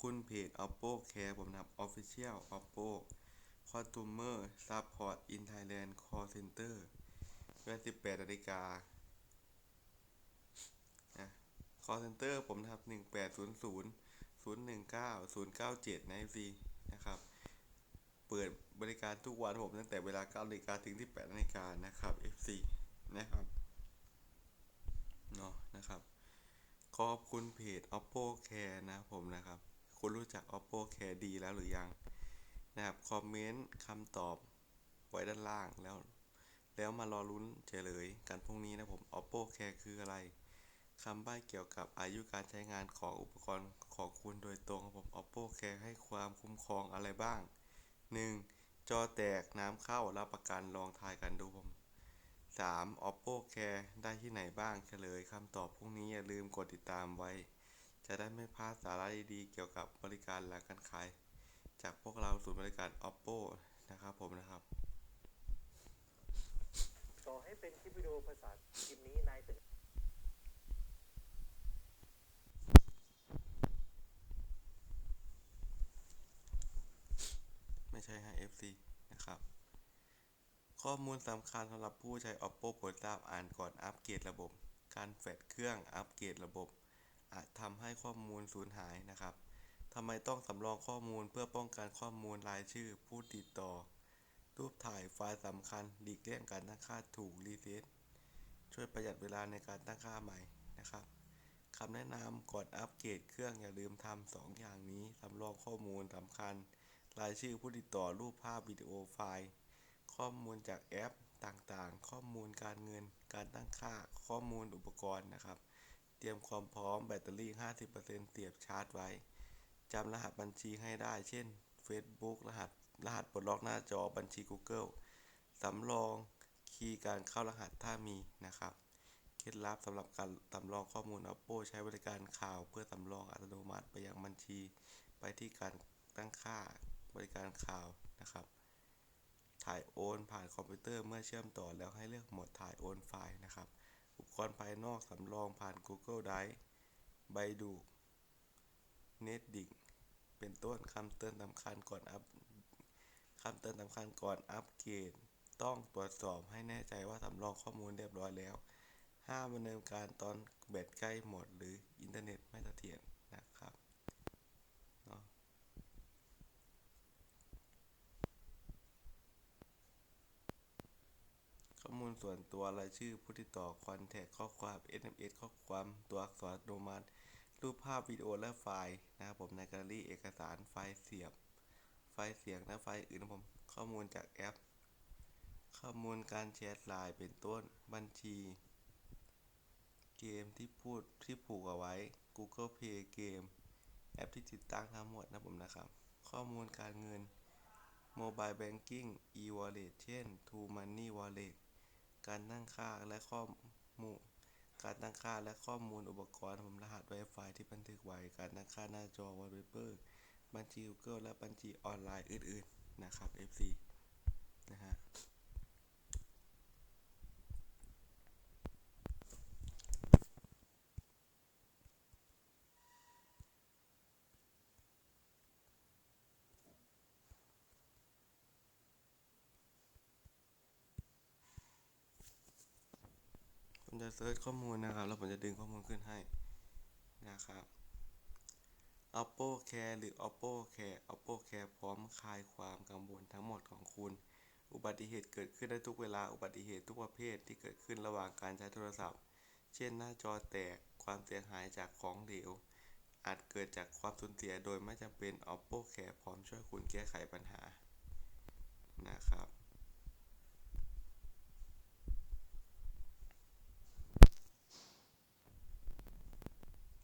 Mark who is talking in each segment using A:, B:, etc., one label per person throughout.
A: คุณเพจ oppo care ผมนะครับ official oppo consumer support in Thailand call center เวลา18นาฬิกานะ call center ผมนะครับ 1800 019 097 นะ FC นะครับ เปิดบริการทุกวันผมตั้งแต่เวลา9นาฬิกาถึง 18นาฬิกานะครับ FC นะครับเนาะนะครับ ขอบคุณเพจ oppo care นะผมนะครับ คุณรู้จัก oppo care ดีแล้วหรือยังนะครับ คอมเมนต์คำตอบไว้ด้านล่างแล้ว แล้วมารอลุ้นเฉลยกันพรุ่งนี้นะผม oppo care คืออะไรคำใบ้เกี่ยวกับอายุการใช้งานของอุปกรณ์ของคุณโดยตรงผม oppo care ให้ความคุ้มครองอะไรบ้าง 1. จอแตกน้ำเข้ารับประกันลองทายกันดูผม 3. oppo care ได้ที่ไหนบ้างเฉลยคำตอบพรุ่งนี้อย่าลืมกดติดตามไว้ จะได้ไม่พลาดสาระดีๆ เกี่ยวกับบริการหลังการขาย จากพวกเราศูนย์บริการ oppo นะครับผมนะครับ
B: ต่อให้เป็นคลิปวิดีโอภาษาพิมพ์นี้นายถึง
A: ไม่ใช่ให้ FC นะครับ ข้อมูลสำคัญสำหรับผู้ใช้ oppo โปรดทราบอ่านก่อนอัปเกรดระบบ การแฟดเครื่องอัปเกรดระบบ อาจทำให้ข้อมูลสูญหายนะครับทำไมต้องสำรองข้อมูลเพื่อป้องกันข้อมูลรายชื่อผู้ติดต่อ รูปถ่ายไฟล์สำคัญหลีกเลี่ยงการตั้งค่าถูกรีเซ็ตช่วยประหยัดเวลาในการตั้งค่าใหม่นะครับคำแนะนำก่อนอัปเกรดเครื่องอย่าลืมทำสองอย่างนี้สำรองข้อมูลสำคัญ รายชื่อผู้ติดต่อรูปภาพวิดีโอไฟล์ ข้อมูลจากแอปต่างๆ ข้อมูลการเงิน การตั้งค่า ข้อมูลอุปกรณ์นะครับ เตรียมความพร้อมแบตเตอรี่ 50%เสียบชาร์จไว้ จำรหัสบัญชีให้ได้ เช่น Facebook รหัสรหัสปลดล็อกหน้าจอบัญชี Google สำรองคีย์การเข้ารหัสถ้ามีนะครับ เคล็ดลับสำหรับการสำรองข้อมูล Oppo ใช้บริการข่าวเพื่อสำรองอัตโนมัติไปยังบัญชี ไปที่การตั้งค่าบริการข่าวนะครับ ถ่ายโอนผ่านคอมพิวเตอร์เมื่อเชื่อมต่อแล้วให้เลือกโหมดถ่ายโอนไฟล์นะครับ อุปกรณ์ภายนอกสำรองผ่าน Google Drive ไบดู n e t d i n g เป็นต้นคำเตือนสำคัญก่อนอัพคำเตือนสำคัญก่อนอัปเกรดต้องตรวจสอบให้แน่ใจว่าสำรองข้อมูลเรียบร้อยแล้ว ห้ามดำเนินการตอนแบตใกล้หมดหรืออินเทอร์เน็ตไม่เสถียรนะครับเนาะ ข้อมูล ส่วนตัวรายชื่อผู้ติดต่อคอนแทคข้อความ SMS ข้อความตัวอักษรอัตโนมัติ รูปภาพวิดีโอและไฟล์นะครับผมในแกลเลอรี่เอกสารไฟล์เสียบ ไฟล์เสียงและไฟล์อื่นนะผมข้อมูลจากแอป ข้อมูลการแชทไลน์เป็นต้นบัญชี เกมที่พูดที่ผูกเอาไว้ Google Play เกมแอปที่ติดตั้งทั้งหมดนะผมนะครับ ข้อมูลการเงิน Mobile Banking e-wallet เช่น True Money Wallet การตั้งค่าและข้อมูล การตั้งค่าและข้อมูลอุปกรณ์ผมรหัส Wi-Fi ที่บันทึกไว้ การตั้งค่าหน้าจอ Wallpaper บัญชี Google และบัญชีออนไลน์อื่น ๆ นะครับ FC นะฮะ จะเซิร์ชข้อมูลนะครับ แล้วผมจะดึงข้อมูลขึ้นให้นะครับ oppo care หรือ oppo care oppo care พร้อมคลายความกังวลทั้งหมดของคุณ อุบัติเหตุเกิดขึ้นได้ทุกเวลา อุบัติเหตุทุกประเภทที่เกิดขึ้นระหว่างการใช้โทรศัพท์ เช่นหน้าจอแตก ความเสียหายจากของเหลว อาจเกิดจากความสูญเสียโดยไม่จำเป็น oppo care พร้อมช่วยคุณแก้ไขปัญหา นะครับ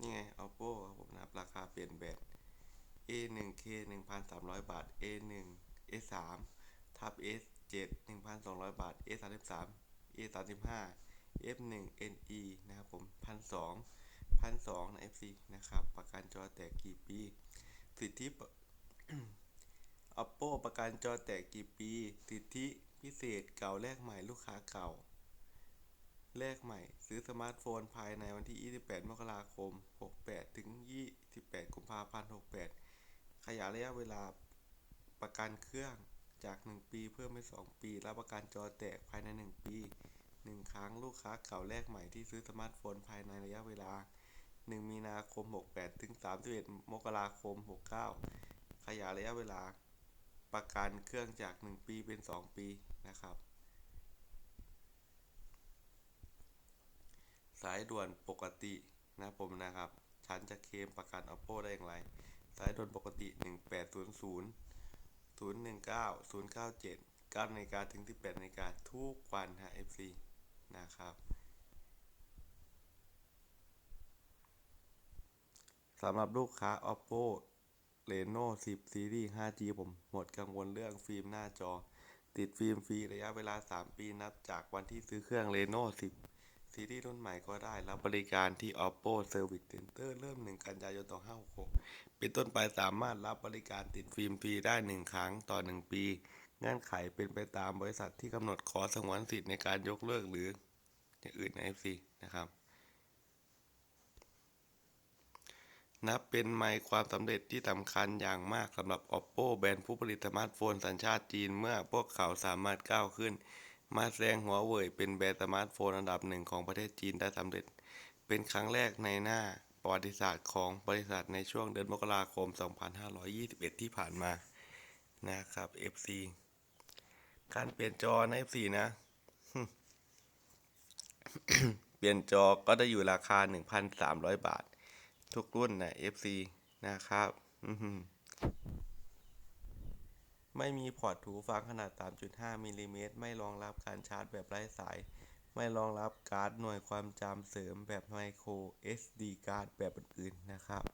A: นี่ไง oppo ครับผมนะครับ ราคา เปลี่ยนแบต a 1 k 1,300 บาท a 1 a 3ทับ s 7 1,200 บาท a 33 a 35 f 1 ne นะครับผมพันสองพันสองนะ fc นะครับ ประกันจอแตกกี่ปี สิทธิป oppo ประกันจอแตกกี่ปี สิทธิพิเศษเก่าแลกใหม่ลูกค้าเก่าแลกใหม่ ซื้อสมาร์ทโฟนภายในวันที่ 28 มกราคม 68 ถึง 28กุมภาพันธ์ 68 ขยายระยะเวลาประกันเครื่องจาก 1 ปีเพิ่มเป็น 2 ปี รับประกันจอแตกภายใน 1 ปี 1 ครั้งลูกค้าเก่าแลกใหม่ที่ซื้อสมาร์ทโฟนภายในระยะเวลา 1 มีนาคม 68 ถึง 31 มกราคม 69 ขยายระยะเวลาประกันเครื่องจาก 1 ปีเป็น 2 ปีนะครับ สายด่วนปกตินะผมนะครับ ฉันจะเคลมประกัน oppo ได้อย่างไร สายด่วนปกติ 1800 019 097 9นาฬิกาถึง 18นาฬิกาทุกวันฮะ FC นะครับสำหรับลูกค้า oppo reno 10 series 5G ผมหมดกังวลเรื่องฟิล์มหน้าจอ ติดฟิล์มฟรีระยะเวลา 3 ปีนับจากวันที่ซื้อเครื่อง reno 10 ซีรีส์รุ่นใหม่ก็ได้รับบริการที่ oppo service center เริ่ม 1 กันยายน2566 เป็นต้นไปสามารถรับบริการติดฟิล์มฟรีได้ 1 ครั้งต่อ 1 ปี เงื่อนไขเป็นไปตามบริษัทที่กำหนดขอสงวนสิทธิ์ในการยกเลิกหรืออย่างอื่นใน FC นะครับ นับเป็นไมล์ความสำเร็จที่สำคัญอย่างมากสำหรับ oppo แบรนด์ผู้ผลิตสมาร์ทโฟนสัญชาติจีนเมื่อพวกเขาสามารถก้าวขึ้น มาแซงหัวเว่ยเป็นแบรนด์สมาร์ทโฟนอันดับหนึ่งของประเทศจีนได้สำเร็จ เป็นครั้งแรกในหน้าประวัติศาสตร์ของบริษัทในช่วงเดือนมกราคม 2521 ที่ผ่านมานะครับ FC การเปลี่ยนจอใน FC นะ เปลี่ยนจอก็ได้อยู่ราคา 1,300 บาท ทุกรุ่นนะ FC นะครับ ไม่มีพอร์ตหูฟังขนาด 3.5 มิลลิเมตร ไม่รองรับการชาร์จแบบไร้สาย ไม่รองรับการ์ดหน่วยความจำเสริมแบบไมโคร SD การ์ดแบบอื่นๆ นะครับ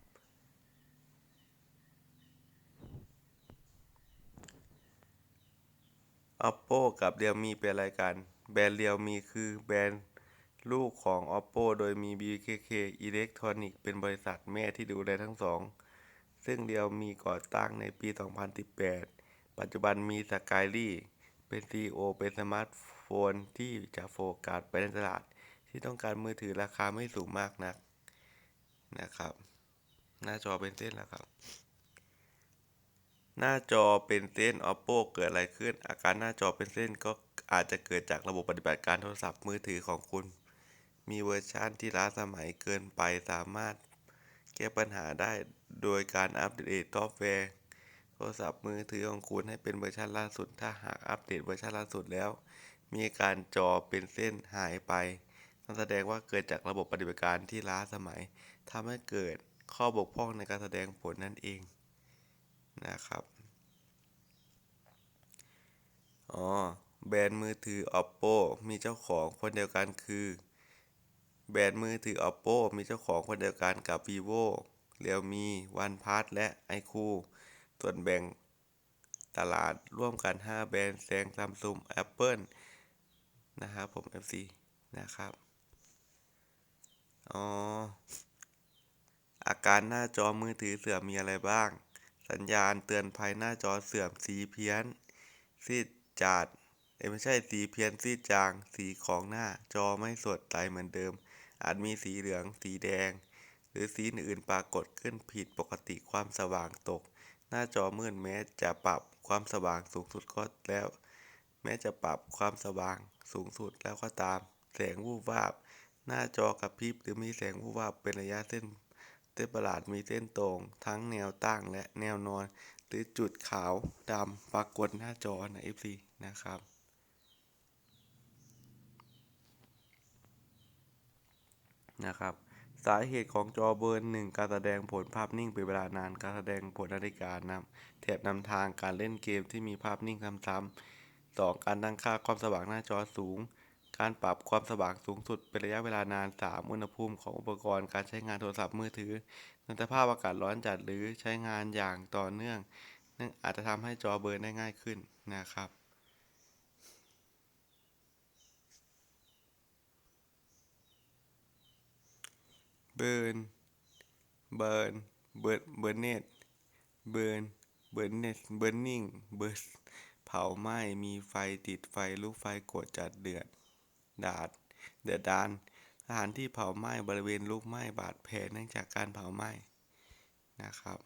A: oppo กับ realme เป็นอะไรกัน แบรนด์ realme คือแบรนด์ลูกของ oppo โดยมี bkk electronics เป็นบริษัทแม่ที่ดูแลทั้งสอง ซึ่ง realme ก่อตั้งในปี 2018 ปัจจุบันมี skyly เป็น CEO เป็นสมาร์ทโฟนที่จะโฟกัสไปในตลาด ที่ต้องการมือถือราคาไม่สูงมากนักนะครับ หน้าจอเป็นเส้นแล้วครับ หน้าจอเป็นเส้น oppo เกิดอะไรขึ้น อาการหน้าจอเป็นเส้นก็อาจจะเกิดจากระบบปฏิบัติการโทรศัพท์มือถือของคุณ มีเวอร์ชันที่ล้าสมัยเกินไปสามารถแก้ปัญหาได้โดยการอัปเดตซอฟต์แวร์ โทรศัพท์มือถือของคุณให้เป็นเวอร์ชันล่าสุด ถ้าหากอัปเดตเวอร์ชันล่าสุดแล้ว มีการจอเป็นเส้นหายไปนั่นแสดงว่าเกิดจากระบบปฏิบัติการที่ล้าสมัยทำให้เกิดข้อบกพร่องในการแสดงผลนั่นเองนะครับอ๋อแบรนด์มือถือ oppo มีเจ้าของคนเดียวกันคือ แบรนด์มือถือ oppo มีเจ้าของคนเดียวกันกับ vivo realme oneplus และ iQOO ส่วนแบ่งตลาดร่วมกัน 5 แบรนด์แซง Samsung Apple นะครับผม FC นะครับ อ๋อ อาการหน้าจอมือถือเสื่อมมีอะไรบ้าง สัญญาณเตือนภัยหน้าจอเสื่อมสีเพี้ยน ซีดจาดเอ้ยไม่ใช่สีเพี้ยนซีดจาง สีของหน้าจอไม่สดใสเหมือนเดิม อาจมีสีเหลือง สีแดง หรือสีอื่นๆปรากฏขึ้นผิดปกติความสว่างตก หน้าจอมืดแม้จะปรับความสว่างสูงสุดก็แล้ว แม้จะปรับความสว่างสูงสุดแล้วก็ตาม แสงวูบวาบ หน้าจอกระพริบหรือมีแสงวูบวาบเป็นระยะเส้นเส้นประหลาดมีเส้นตรง ทั้งแนวตั้งและแนวนอน หรือจุดขาวดำปรากฏหน้าจอใน FC นะครับนะครับ สาเหตุของจอเบอร์หนึ่งการแสดงผลภาพนิ่งเป็นเวลานานการแสดงผลนาฬิกานำแถบนำทางการเล่นเกมที่มีภาพนิ่งซ้ำๆสองการตั้งค่าความสว่างหน้าจอสูง การปรับความสว่างสูงสุดเป็นระยะเวลานาน 3 อุณหภูมิของอุปกรณ์การใช้งานโทรศัพท์มือถือในสภาพอากาศร้อนจัดหรือใช้งานอย่างต่อเนื่อง นั่นอาจจะทำให้จอเบิร์นได้ง่ายขึ้นนะครับ เบิร์น เบิร์น เบิร์นเบิร์นเนตเบิร์น เบิร์นเนตเบิร์นนิ่ง เบิร์นเผาไหม้ มีไฟติดไฟลุกไฟกดจัดเดือด ดาด เดือดดานสถานที่เผาไหม้บริเวณลุกไหม้บาดแผลเนื่องจากการเผาไหม้นะครับ